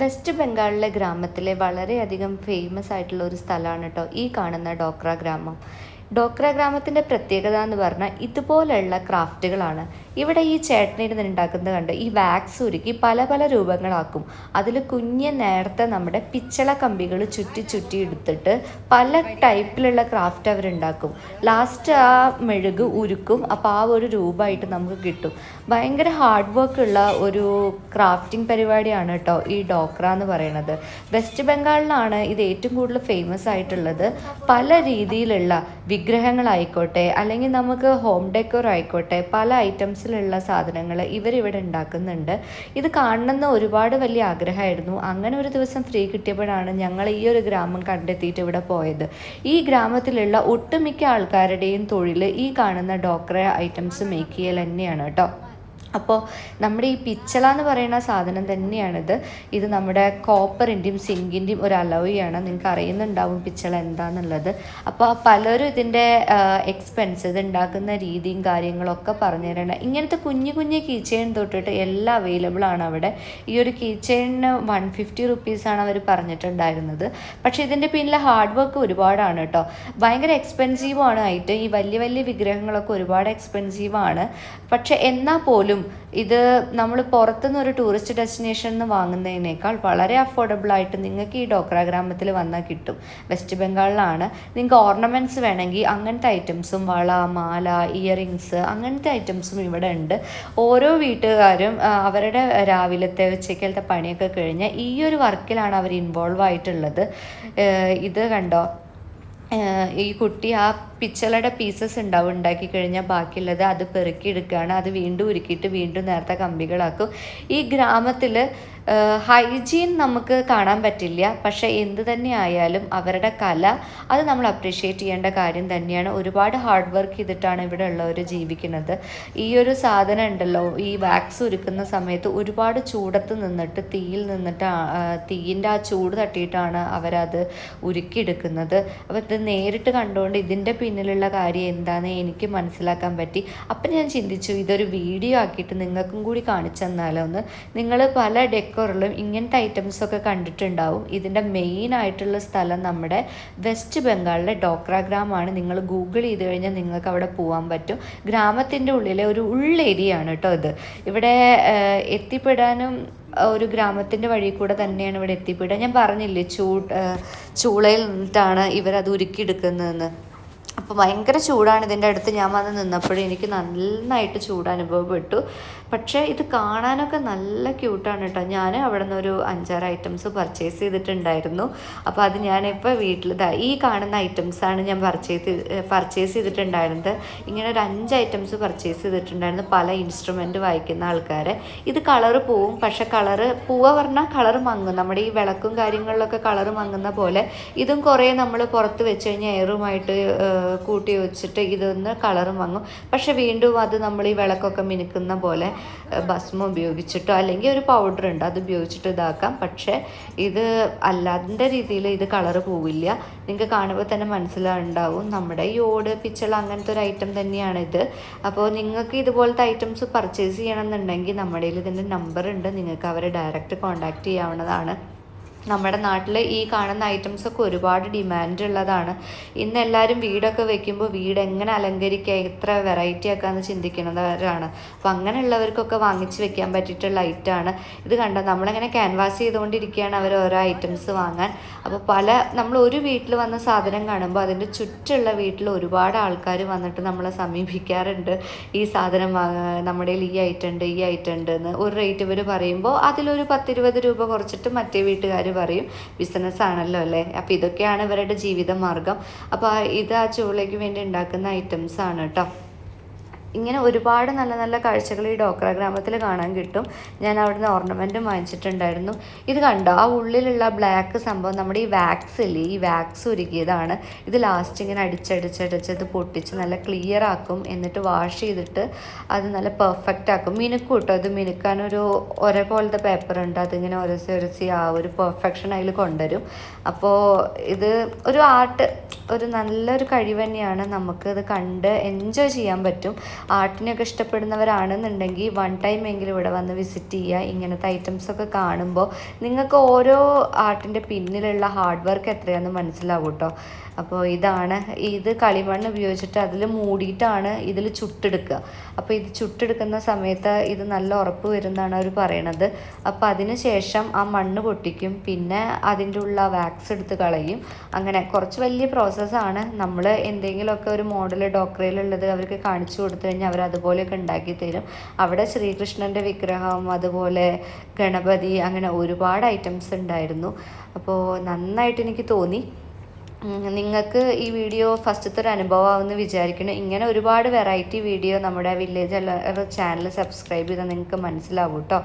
West ബംഗാളിലെ ഗ്രാമത്തിലെ വളരെയധികം ഫേമസ് ആയിട്ടുള്ള ഒരു സ്ഥലമാണ് കേട്ടോ ഈ കാണുന്ന ഡോക്ര ഗ്രാമം. ഡോക്ര ഗ്രാമത്തിന്റെ പ്രത്യേകത എന്ന് പറഞ്ഞാൽ ഇതുപോലെയുള്ള ക്രാഫ്റ്റുകളാണ്. ഇവിടെ ഈ ചേട്ടനിരുന്ന് ഉണ്ടാക്കുന്നത് കണ്ട് ഈ വാക്സ് ഉരുക്കി പല പല രൂപങ്ങളാക്കും. അതിൽ കുഞ്ഞ് നേരത്തെ നമ്മുടെ പിച്ചള കമ്പികൾ ചുറ്റി ചുറ്റി എടുത്തിട്ട് പല ടൈപ്പിലുള്ള ക്രാഫ്റ്റ് അവരുണ്ടാക്കും. ലാസ്റ്റ് ആ മെഴുക് ഉരുക്കും അപ്പോൾ ആ ഒരു രൂപമായിട്ട് നമുക്ക് കിട്ടും. ഭയങ്കര ഹാർഡ് വർക്ക് ഉള്ള ഒരു ക്രാഫ്റ്റിംഗ് പരിപാടിയാണ് കേട്ടോ ഈ ഡോക്ര എന്ന് പറയുന്നത്. വെസ്റ്റ് ബംഗാളിലാണ് ഇത് ഏറ്റവും കൂടുതൽ ഫേമസ് ആയിട്ടുള്ളത്. പല രീതിയിലുള്ള വിഗ്രഹങ്ങളായിക്കോട്ടെ അല്ലെങ്കിൽ നമുക്ക് ഹോം ഡെക്കോർ ആയിക്കോട്ടെ പല ഐറ്റംസിലുള്ള സാധനങ്ങൾ ഇവരിവിടെ ഉണ്ടാക്കുന്നുണ്ട്. ഇത് കാണണമെന്ന് ഒരുപാട് വലിയ ആഗ്രഹമായിരുന്നു. അങ്ങനെ ഒരു ദിവസം ഫ്രീ കിട്ടിയപ്പോഴാണ് ഞങ്ങൾ ഈ ഒരു ഗ്രാമം കണ്ടെത്തിയിട്ട് ഇവിടെ പോയത്. ഈ ഗ്രാമത്തിലുള്ള ഒട്ടുമിക്ക ആൾക്കാരുടെയും തൊഴിൽ ഈ കാണുന്ന ഡോക്ര ഐറ്റംസ് മേക്ക് ചെയ്യൽ തന്നെയാണ് കേട്ടോ. അപ്പോൾ നമ്മുടെ ഈ പിച്ചള എന്ന് പറയുന്ന സാധനം തന്നെയാണിത്. ഇത് നമ്മുടെ കോപ്പറിന്റെയും സിങ്കിന്റെയും ഒരു അലോയാണ് നിങ്ങൾക്ക് അറിയുന്നുണ്ടാവും പിച്ചള എന്താണെന്നുള്ളത് അപ്പോൾ പലരും ഇതിന്റെ എക്സ്പെൻസ് ഇത് ഉണ്ടാക്കുന്ന രീതിയും കാര്യങ്ങളൊക്കെ പറഞ്ഞു തരണം ഇങ്ങനത്തെ കുഞ്ഞു കുഞ്ഞു കീ തൊട്ടിട്ട് എല്ലാം അവൈലബിൾ ആണ് അവിടെ. ഈ ഒരു കീ വൺ ഫിഫ്റ്റി റുപ്പീസാണ് അവർ പറഞ്ഞിട്ടുണ്ടായിരുന്നത്. പക്ഷേ ഇതിന്റെ പിന്നിലെ ഹാർഡ് വർക്ക് ഒരുപാടാണ് കേട്ടോ ഭയങ്കര എക്സ്പെൻസീവ് ആണ് ആയിട്ട്. ഈ വലിയ വലിയ വിഗ്രഹങ്ങളൊക്കെ ഒരുപാട് എക്സ്പെൻസീവ് ആണ്. പക്ഷെ എന്നാൽ പോലും ഇത് നമ്മൾ പുറത്തുനിന്ന് ഒരു ടൂറിസ്റ്റ് ഡെസ്റ്റിനേഷനിൽ നിന്ന് വാങ്ങുന്നതിനേക്കാൾ വളരെ അഫോർഡബിൾ ആയിട്ട് നിങ്ങൾക്ക് ഈ ഡോക്ര ഗ്രാമത്തിൽ വന്നാൽ കിട്ടും. വെസ്റ്റ് ബംഗാളിലാണ് നിങ്ങൾക്ക് ഓർണമെന്റ്സ് വേണമെങ്കിൽ അങ്ങനത്തെ ഐറ്റംസും വള മാല ഇയറിങ്സ് അങ്ങനത്തെ ഐറ്റംസും ഇവിടെ ഉണ്ട്. ഓരോ വീട്ടുകാരും അവരുടെ രാവിലത്തെ ഉച്ചയ്ക്കലത്തെ പണിയൊക്കെ കഴിഞ്ഞ് ഈ ഒരു വർക്കിലാണ് അവർ ഇൻവോൾവ് ആയിട്ടുള്ളത്. ഇത് കണ്ടോ? ഈ കുട്ടി ആ പിച്ചളയുടെ പീസസ് ഉണ്ടാവും ഉണ്ടാക്കി കഴിഞ്ഞാൽ ബാക്കിയുള്ളത് അത് പെറുക്കിയെടുക്കുകയാണ് അത് വീണ്ടും ഉരുക്കിയിട്ട് വീണ്ടും നേരത്തെ കമ്പികളാക്കും. ഈ ഗ്രാമത്തിൽ ഹൈജീൻ നമുക്ക് കാണാൻ പറ്റില്ല. പക്ഷേ എന്ത് തന്നെ ആയാലും അവരുടെ കല അത് നമ്മൾ അപ്രീഷിയേറ്റ് ചെയ്യേണ്ട കാര്യം തന്നെയാണ്. ഒരുപാട് ഹാർഡ് വർക്ക് ചെയ്തിട്ടാണ് ഇവിടെ ഉള്ളവർ ജീവിക്കുന്നത്. ഈ ഒരു സാധനം ഉണ്ടല്ലോ ഈ വാക്സ് ഉരുക്കുന്ന സമയത്ത് ഒരുപാട് ചൂടത്ത് നിന്നിട്ട് തീയിൽ നിന്നിട്ട് തീയിന്റെ ആ ചൂട് തട്ടിയിട്ടാണ് അവരത് ഉരുക്കിയെടുക്കുന്നത്. അപ്പോൾ ഇത് നേരിട്ട് കണ്ടുകൊണ്ട് ഇതിന്റെ പിന്നിലുള്ള കാര്യം എന്താണെന്ന് എനിക്ക് മനസ്സിലാക്കാൻ പറ്റി. അപ്പം ഞാൻ ചിന്തിച്ചു ഇതൊരു വീഡിയോ ആക്കിയിട്ട് നിങ്ങൾക്കും കൂടി കാണിച്ചു തന്നാലോ ഒന്ന് നിങ്ങൾ പല ഡെക്കോറിലും ഇങ്ങനത്തെ ഐറ്റംസ് ഒക്കെ കണ്ടിട്ടുണ്ടാവും. ഇതിന്റെ മെയിൻ ആയിട്ടുള്ള സ്ഥലം നമ്മുടെ വെസ്റ്റ് ബംഗാളിലെ ഡോക്ര ഗ്രാമമാണ് നിങ്ങൾ ഗൂഗിൾ ചെയ്ത് കഴിഞ്ഞാൽ നിങ്ങൾക്ക് അവിടെ പോകാൻ പറ്റും. ഗ്രാമത്തിന്റെ ഉള്ളിലെ ഒരു ഉള്ളേരിയാണ് കേട്ടോ ഇത്. ഇവിടെ എത്തിപ്പെടാനും ഒരു ഗ്രാമത്തിന്റെ വഴി കൂടെ തന്നെയാണ് ഇവിടെ എത്തിപ്പെടുക ഞാൻ പറഞ്ഞില്ലേ ചൂ ചൂളയിൽ നിന്നിട്ടാണ് ഇവരത് ഉരുക്കിയെടുക്കുന്നതെന്ന്. അപ്പോൾ ഭയങ്കര ചൂടാണ് ഇതിന്റെ അടുത്ത്. ഞാൻ വന്ന് നിന്നപ്പോഴും എനിക്ക് നന്നായിട്ട് ചൂട് അനുഭവപ്പെട്ടു. പക്ഷേ ഇത് കാണാനൊക്കെ നല്ല ക്യൂട്ടാണ് കേട്ടോ. ഞാൻ അവിടെ നിന്ന് ഒരു അഞ്ചാറ് ഐറ്റംസ് പർച്ചേസ് ചെയ്തിട്ടുണ്ടായിരുന്നു. അപ്പോൾ അത് ഞാനിപ്പോൾ വീട്ടിൽ ഇതാ ഈ കാണുന്ന ഐറ്റംസാണ് ഞാൻ പർച്ചേസ് പർച്ചേസ് ചെയ്തിട്ടുണ്ടായിരുന്നത്. ഇങ്ങനെ ഒരു അഞ്ച് ഐറ്റംസ് പർച്ചേസ് ചെയ്തിട്ടുണ്ടായിരുന്നു. പല ഇൻസ്ട്രുമെന്റ് വായിക്കുന്ന ആൾക്കാരെ. ഇത് കളറ് പോവും. പക്ഷെ കളറ് പൂവ പറഞ്ഞാൽ കളറ് മങ്ങും. നമ്മുടെ ഈ വിളക്കും കാര്യങ്ങളിലൊക്കെ കളറ് മങ്ങുന്ന പോലെ. ഇതും കുറേ നമ്മൾ പുറത്ത് വെച്ച് കഴിഞ്ഞാൽ എയറുമായിട്ട് കൂട്ടി വെച്ചിട്ട് ഇതൊന്ന് കളറ് മങ്ങും. പക്ഷെ വീണ്ടും അത് നമ്മൾ ഈ വിളക്കൊക്കെ മിനുക്കുന്ന പോലെ ഭസ്മം ഉപയോഗിച്ചിട്ടോ അല്ലെങ്കിൽ ഒരു പൗഡർ ഉണ്ട് അത് ഉപയോഗിച്ചിട്ട് ഇതാക്കാം. പക്ഷേ ഇത് അല്ലാതിന്റെ രീതിയിൽ ഇത് കളറ് പോവില്ല. നിങ്ങൾക്ക് കാണുമ്പോൾ തന്നെ മനസ്സിലാവുണ്ടാവും. നമ്മുടെ ഈ ഓട് പിച്ചള അങ്ങനത്തെ ഒരു ഐറ്റം തന്നെയാണ് ഇത് അപ്പോൾ നിങ്ങൾക്ക് ഇതുപോലത്തെ ഐറ്റംസ് പർച്ചേസ് ചെയ്യണമെന്നുണ്ടെങ്കിൽ നമ്മുടെ ഇതിന്റെ നമ്പർ ഉണ്ട്. നിങ്ങൾക്ക് അവരെ ഡയറക്റ്റ് കോൺടാക്റ്റ് ചെയ്യാവുന്നതാണ്. നമ്മുടെ നാട്ടിൽ ഈ കാണുന്ന ഐറ്റംസ് ഒക്കെ ഒരുപാട് ഡിമാൻഡ് ഉള്ളതാണ്. ഇന്ന് എല്ലാവരും വീടൊക്കെ വെക്കുമ്പോൾ വീട് എങ്ങനെ അലങ്കരിക്കുക എത്ര വെറൈറ്റി ആക്കാന്ന് ചിന്തിക്കുന്നവരാണ്. അപ്പം അങ്ങനെയുള്ളവർക്കൊക്കെ വാങ്ങിച്ച് വെക്കാൻ പറ്റിയിട്ടുള്ള ഐറ്റമാണ് ഇത് കണ്ടോ? നമ്മളിങ്ങനെ ക്യാൻവാസ് ചെയ്തുകൊണ്ടിരിക്കുകയാണ് അവർ ഓരോ ഐറ്റംസ് വാങ്ങാൻ. അപ്പോൾ പല നമ്മൾ ഒരു വീട്ടിൽ വന്ന സാധനം കാണുമ്പോൾ അതിന്റെ ചുറ്റുള്ള വീട്ടിൽ ഒരുപാട് ആൾക്കാർ വന്നിട്ട് നമ്മളെ സമീപിക്കാറുണ്ട്. ഈ സാധനം നമ്മുടെ ഈ ഐറ്റം ഉണ്ട് ഈ ഐറ്റം ഉണ്ട് എന്ന്. ഒരു റേറ്റ് ഇവർ പറയുമ്പോൾ അതിലൊരു പത്തിരുപത് രൂപ കുറച്ചിട്ട് മറ്റേ വീട്ടുകാർ പറയും ബിസിനസ് ആണല്ലോ അല്ലേ? അപ്പോൾ ഇതൊക്കെയാണ് ഇവരുടെ ജീവിത മാർഗം അപ്പോൾ ഇത് ആ ചൂളയ്ക്ക് വേണ്ടി ഉണ്ടാക്കുന്ന ഐറ്റംസ് ആണ് കേട്ടോ. ഇങ്ങനെ ഒരുപാട് നല്ല നല്ല കാഴ്ചകൾ ഈ ഡോക്ര ഗ്രാമത്തിൽ കാണാൻ കിട്ടും. ഞാൻ അവിടുന്ന് ഓർണമെന്റും വാങ്ങിച്ചിട്ടുണ്ടായിരുന്നു. ഇത് കണ്ടോ? ആ ഉള്ളിലുള്ള ബ്ലാക്ക് സംഭവം നമ്മുടെ ഈ വാക്സ് ഇല്ലേ? ഈ വാക്സ് ഉരുകിയതാണ്. ഇത് ലാസ്റ്റ് ഇങ്ങനെ അടിച്ചടിച്ചടിച്ച് ഇത് പൊട്ടിച്ച് നല്ല ക്ലിയർ ആക്കും. എന്നിട്ട് വാഷ് ചെയ്തിട്ട് അത് നല്ല പെർഫെക്റ്റ് ആക്കും. മിനുക്കും കേട്ടോ ഇത്. മിനുക്കാനൊരു പേപ്പർ ഉണ്ട്. അതിങ്ങനെ ഒരസി ഒരസി ആ ഒരു പെർഫെക്ഷൻ അതിൽ കൊണ്ടുവരും. അപ്പോൾ ഇത് ഒരു ആർട്ട് ഒരു നല്ലൊരു കഴിവ് തന്നെയാണ് നമുക്ക് ഇത് കണ്ട് എൻജോയ് ചെയ്യാൻ പറ്റും. ആർട്ടിനെയൊക്കെ ഇഷ്ടപ്പെടുന്നവരാണെന്നുണ്ടെങ്കിൽ വൺ ടൈം എങ്കിലും ഇവിടെ വന്ന് വിസിറ്റ് ചെയ്യുക. ഇങ്ങനത്തെ ഐറ്റംസൊക്കെ കാണുമ്പോൾ നിങ്ങൾക്ക് ഓരോ ആർട്ടിന്റെ പിന്നിലുള്ള ഹാർഡ് വർക്ക് എത്രയാണെന്ന് മനസ്സിലാവും കേട്ടോ അപ്പോൾ ഇതാണ് ഇത് കളിമണ്ണ് ഉപയോഗിച്ചിട്ട് അതിൽ മൂടിയിട്ടാണ് ഇതിൽ ചുട്ടെടുക്കുക. അപ്പോൾ ഇത് ചുട്ടെടുക്കുന്ന സമയത്ത് ഇത് നല്ല ഉറപ്പ് വരുന്നതാണ് അവർ പറയണത്. അപ്പോൾ അതിന് ശേഷം ആ മണ്ണ് പൊട്ടിക്കും. പിന്നെ അതിന്റെ ഉള്ള വാക്സ് എടുത്ത് കളയും. അങ്ങനെ കുറച്ച് വലിയ പ്രോസസ്സാണ് നമ്മൾ എന്തെങ്കിലുമൊക്കെ ഒരു മോഡൽ ഡോക്രയിലുള്ളത് അവർക്ക് കാണിച്ചു കൊടുത്തു കഴിഞ്ഞാൽ അവർ അതുപോലെയൊക്കെ ഉണ്ടാക്കി തരും. അവിടെ ശ്രീകൃഷ്ണന്റെ വിഗ്രഹം അതുപോലെ ഗണപതി അങ്ങനെ ഒരുപാട് ഐറ്റംസ് ഉണ്ടായിരുന്നു. അപ്പോൾ നന്നായിട്ട് എനിക്ക് തോന്നി. നിങ്ങൾക്ക് ഈ വീഡിയോ ഫസ്റ്റത്തെ ഒരു അനുഭവമാകുമെന്ന് വിചാരിക്കുന്നു. ഇങ്ങനെ ഒരുപാട് വെറൈറ്റി വീഡിയോ നമ്മുടെ വില്ലേജ് അല്ലറ ചാനൽ സബ്സ്ക്രൈബ് ചെയ്താൽ നിങ്ങൾക്ക് മനസ്സിലാവും കേട്ടോ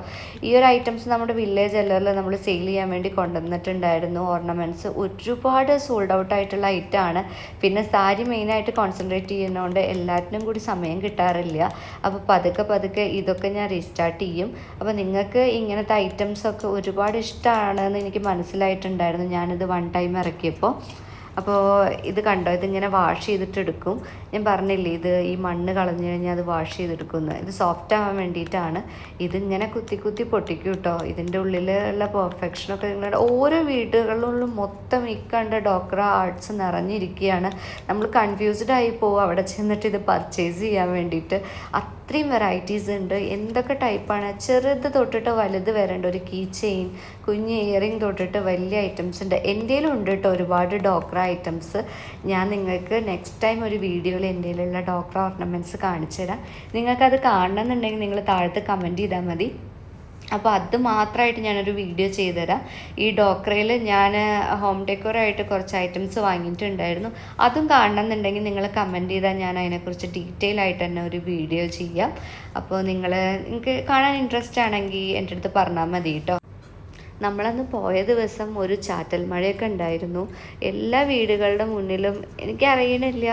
ഈ ഒരു ഐറ്റംസ് നമ്മുടെ വില്ലേജ് അല്ലറിൽ നമ്മൾ സെയിൽ ചെയ്യാൻ വേണ്ടി കൊണ്ടുവന്നിട്ടുണ്ടായിരുന്നു. ഓർണമെന്റ്സ് ഒരുപാട് സോൾഡ് ഔട്ട് ആയിട്ടുള്ള ഐറ്റമാണ് പിന്നെ സാരി മെയിനായിട്ട് കോൺസെൻട്രേറ്റ് ചെയ്യുന്നതുകൊണ്ട് എല്ലാത്തിനും കൂടി സമയം കിട്ടാറില്ല. അപ്പോൾ പതുക്കെ പതുക്കെ ഇതൊക്കെ ഞാൻ റീസ്റ്റാർട്ട് ചെയ്യും. അപ്പോൾ നിങ്ങൾക്ക് ഇങ്ങനത്തെ ഐറ്റംസൊക്കെ ഒരുപാട് ഇഷ്ടമാണെന്ന് എനിക്ക് മനസ്സിലായിട്ടുണ്ടായിരുന്നു. ഞാനിത് വൺ ടൈം ഇറക്കിയപ്പോൾ അപ്പോൾ ഇത് കണ്ടോ? ഇതിങ്ങനെ വാഷ് ചെയ്തിട്ടെടുക്കും. ഞാൻ പറഞ്ഞില്ലേ ഇത് ഈ മണ്ണ് കളഞ്ഞു കഴിഞ്ഞാൽ അത് വാഷ് ചെയ്തെടുക്കുന്നത് ഇത് സോഫ്റ്റ് ആവാൻ വേണ്ടിയിട്ടാണ്. ഇതിങ്ങനെ കുത്തി കുത്തി പൊട്ടിക്കും കേട്ടോ ഇതിന്റെ ഉള്ളിലുള്ള പെർഫെക്ഷനൊക്കെ നിങ്ങളുടെ ഓരോ വീടുകളിലും മൊത്തം ഈ കണ്ട ഡോക്ടർ ആർട്സ് നിറഞ്ഞിരിക്കുകയാണ്. നമ്മൾ കൺഫ്യൂസ്ഡ് ആയി പോകും അവിടെ ചെന്നിട്ട് ഇത് പർച്ചേസ് ചെയ്യാൻ വേണ്ടിയിട്ട്. അത്രയും വെറൈറ്റീസ് ഉണ്ട്. എന്തൊക്കെ ടൈപ്പാണ് ചെറുത് തൊട്ടിട്ട് വലുത് വരേണ്ട ഒരു കീ ചെയിൻ കുഞ്ഞ് ഇയറിംഗ് തൊട്ടിട്ട് വലിയ ഐറ്റംസ് ഉണ്ട്. എന്റെയിലും ഉണ്ട് കേട്ടോ ഒരുപാട് ഡോക്ടർ ഐറ്റംസ് ഞാൻ നിങ്ങൾക്ക് നെക്സ്റ്റ് ടൈം ഒരു വീഡിയോയിൽ എന്റെയിലുള്ള ഡോക്ടർ ഓർണമെന്റ്സ് കാണിച്ചു തരാം നിങ്ങൾക്കത് കാണണമെന്നുണ്ടെങ്കിൽ നിങ്ങൾ താഴത്ത് കമന്റ് ചെയ്താൽ മതി. അപ്പോൾ അത് മാത്രമായിട്ട് ഞാനൊരു വീഡിയോ ചെയ്തുതരാം. ഈ ഡോക്രയിൽ ഞാൻ ഹോം ഡെക്കോറായിട്ട് കുറച്ച് ഐറ്റംസ് വാങ്ങിയിട്ടുണ്ടായിരുന്നു. അതും കാണണമെന്നുണ്ടെങ്കിൽ നിങ്ങൾ കമന്റ് ചെയ്താൽ ഞാൻ അതിനെക്കുറിച്ച് ഡീറ്റെയിൽ ആയിട്ട് തന്നെ ഒരു വീഡിയോ ചെയ്യാം. അപ്പോൾ നിങ്ങൾ നിങ്ങൾക്ക് കാണാൻ ഇൻട്രസ്റ്റ് ആണെങ്കിൽ എന്റെ അടുത്ത് പറഞ്ഞാൽ മതി കേട്ടോ. നമ്മളന്ന് പോയ ദിവസം ഒരു ചാറ്റൽ മഴയൊക്കെ ഉണ്ടായിരുന്നു. എല്ലാ വീടുകളുടെ മുന്നിലും എനിക്കറിയണില്ല.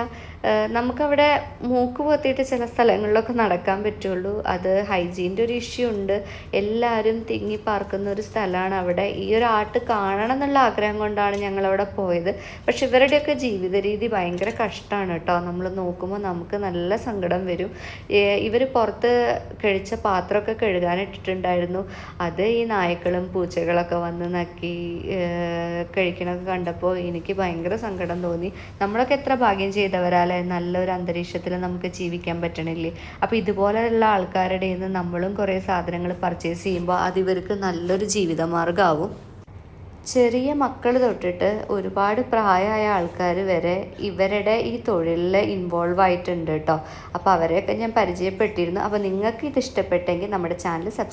നമുക്കവിടെ മൂക്ക് പൊത്തിയിട്ട് ചില സ്ഥലങ്ങളിലൊക്കെ നടക്കാൻ പറ്റുള്ളൂ. അത് ഹൈജീന്റെ ഒരു ഇഷ്യൂ ഉണ്ട്. എല്ലാവരും തിങ്ങി പാർക്കുന്ന ഒരു സ്ഥലമാണ് അവിടെ. ഈ ഒരു ആർട്ട് കാണണം എന്നുള്ള ആഗ്രഹം കൊണ്ടാണ് ഞങ്ങളവിടെ പോയത്. പക്ഷെ ഇവരുടെയൊക്കെ ജീവിത രീതി ഭയങ്കര കഷ്ടമാണ് കേട്ടോ. നമ്മൾ നോക്കുമ്പോൾ നമുക്ക് നല്ല സങ്കടം വരും. ഇവർ പുറത്ത് കഴിച്ച പാത്രമൊക്കെ കഴുകാനിട്ടിട്ടുണ്ടായിരുന്നു. അത് ഈ നായ്ക്കളും പൂച്ചകളൊക്കെ വന്ന് നക്കി കഴിക്കണമൊക്കെ കണ്ടപ്പോൾ എനിക്ക് ഭയങ്കര സങ്കടം തോന്നി. നമ്മളൊക്കെ എത്ര ഭാഗ്യം ചെയ്തവരാലേ നല്ലൊരു അന്തരീക്ഷത്തിൽ നമുക്ക് ജീവിക്കാൻ പറ്റണില്ലേ? അപ്പോൾ ഇതുപോലെയുള്ള ആൾക്കാരുടെ നിന്ന് നമ്മളും കുറേ സാധനങ്ങൾ പർച്ചേസ് ചെയ്യുമ്പോൾ അത് ഇവർക്ക് നല്ലൊരു ജീവിതമാർഗമാവും ചെറിയ മക്കൾ തൊട്ടിട്ട് ഒരുപാട് പ്രായമായ ആൾക്കാർ വരെ ഇവരുടെ ഈ തൊഴിലിൽ ഇൻവോൾവ് ആയിട്ടുണ്ട് കേട്ടോ അപ്പോൾ അവരെയൊക്കെ ഞാൻ പരിചയപ്പെട്ടിരുന്നു. അപ്പോൾ നിങ്ങൾക്ക് ഇത് ഇഷ്ടപ്പെട്ടെങ്കിൽ നമ്മുടെ ചാനൽ സബ്സ്ക്രൈബ്